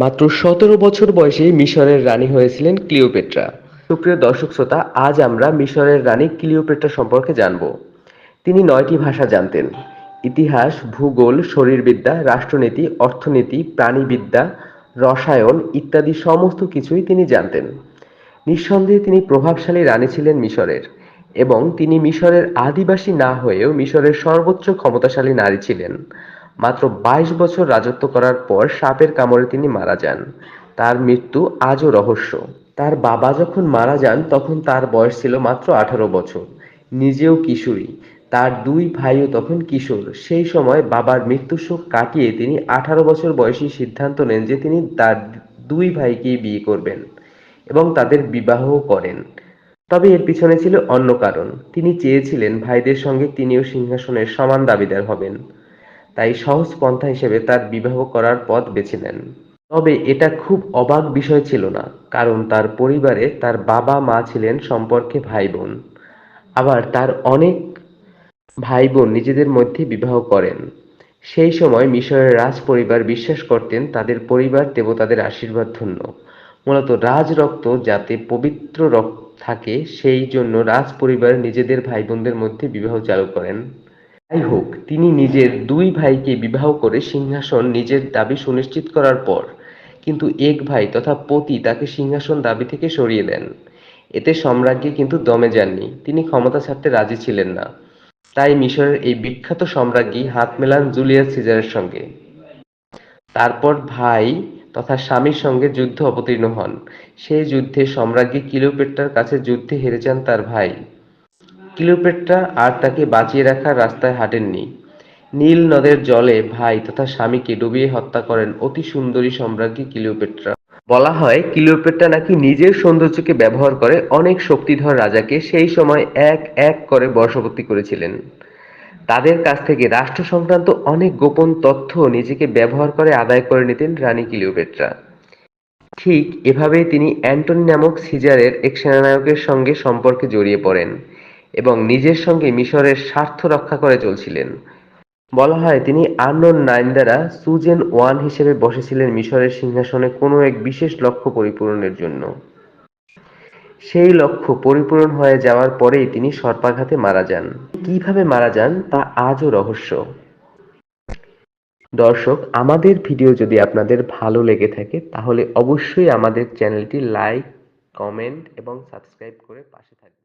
মাত্র সতেরো বছর বয়সে মিশরের রানী হয়েছিলেন ক্লিওপেট্রা। সুপ্রিয় দর্শক শ্রোতা, আজ আমরা মিশরের রানী ক্লিওপেট্রা সম্পর্কে জানব। তিনি নয়টি ভাষা জানতেন। ইতিহাস, ভূগোল, শরীরবিদ্যা, রাষ্ট্রনীতি, অর্থনীতি, প্রাণীবিদ্যা, রসায়ন ইত্যাদি সমস্ত কিছুই তিনি জানতেন। নিঃসন্দেহে তিনি প্রভাবশালী রানী ছিলেন মিশরের এবং তিনি মিশরের আদিবাসী না হয়েও মিশরের সর্বোচ্চ ক্ষমতাশালী নারী ছিলেন। মাত্র বাইশ বছর রাজত্ব করার পর সাপের কামড়ে তিনি মারা যান। তার মৃত্যু আজও রহস্য। তার বাবা যখন মারা যান, তখন তার বয়স ছিল মাত্র আঠারো বছর। নিজেও কিশোরী। তার দুই ভাইও তখন কিশোর। সেই সময় বাবার মৃত্যু শোক কাটিয়ে তিনি আঠারো বছর বয়সী সিদ্ধান্ত নেন যে তিনি তার দুই ভাইকেই বিয়ে করবেন এবং তাদের বিবাহ করেন। তবে এর পিছনে ছিল অন্য কারণ। তিনি চেয়েছিলেন ভাইদের সঙ্গে তিনিও সিংহাসনের সমান দাবিদার হবেন। তাই সহজ পন্থা হিসেবে তার বিবাহ করার পথ বেছে নেন। তবে এটা খুব অবাক বিষয় ছিল না, কারণ তার পরিবারে তার বাবা মা ছিলেন সম্পর্কে ভাই বোন আবার তার অনেক ভাই বোন নিজেদের মধ্যে বিবাহ করেন। সেই সময় মিশরের রাজ পরিবার বিশ্বাস করতেন তাদের পরিবার দেবতাদের আশীর্বাদ ধন্য। মূলত রাজ রক্ত যাতে পবিত্র রক্ত থাকে, সেই জন্য রাজ পরিবার নিজেদের ভাই বোনদের মধ্যে বিবাহ চালু করেন। যাই হোক, তিনি নিজের দুই ভাইকে বিবাহ করে সিংহাসন নিজের দাবি সুনিশ্চিত করার পর কিন্তু এক ভাই তথা পতি তাকে সিংহাসন দাবি থেকে সরিয়ে দেন এতে সম্রাজ্ঞী কিন্তু দমে যাননি। তিনি ক্ষমতা ছাড়তে রাজি ছিলেন না। তাই মিশরের এই বিখ্যাত সম্রাজ্ঞী হাত মেলান জুলিয়াস সিজারের সঙ্গে। তারপর ভাই তথা স্বামীর সঙ্গে যুদ্ধ অবতীর্ণ হন। সেই যুদ্ধে সম্রাজ্ঞী কিলোপেট্রার কাছে যুদ্ধে হেরে যান তার ভাই। ক্লিওপেট্রা আর তাকে বাঁচিয়ে রাখার রাস্তায় হাঁটেননি। নীল নদের জলে ভাই তথা স্বামীকে ডুবিয়ে হত্যা করেন অতি সুন্দরী সম্রাজ্ঞী ক্লিওপেট্রা বলা হয় ক্লিওপেট্রা নাকি নিজের সৌন্দর্যকে ব্যবহার করে অনেক শক্তিধর রাজাকে সেই সময় এক এক করে বশবর্তী করেছিলেন। তাদের কাছ থেকে রাষ্ট্র সংক্রান্ত অনেক গোপন তথ্য নিজেকে ব্যবহার করে আদায় করে নিতেন রানী ক্লিওপেট্রা ঠিক এভাবেই তিনি অ্যান্টনি নামক সিজারের এক সেনানায়কের সঙ্গে সম্পর্কে জড়িয়ে পড়েন। এবং নিজের সঙ্গে মিশরের স্বার্থ রক্ষা করে চলছিলেন। বলা হয় তিনি আর্নন নাইন দ্বারা সুজেন ওয়ান হিসেবে বসেছিলেন মিশরের সিংহাসনে কোনো এক বিশেষ লক্ষ্য পরিপূরণের জন্য। সেই লক্ষ্য পরিপূরণ হয়ে যাওয়ার পরেই তিনি সর্পাঘাতে মারা যান। কীভাবে মারা যান তা আজও রহস্য। দর্শক, আমাদের ভিডিও যদি আপনাদের ভালো লেগে থাকে, তাহলে অবশ্যই আমাদের চ্যানেলটি লাইক, কমেন্ট এবং সাবস্ক্রাইব করে পাশে থাকবেন।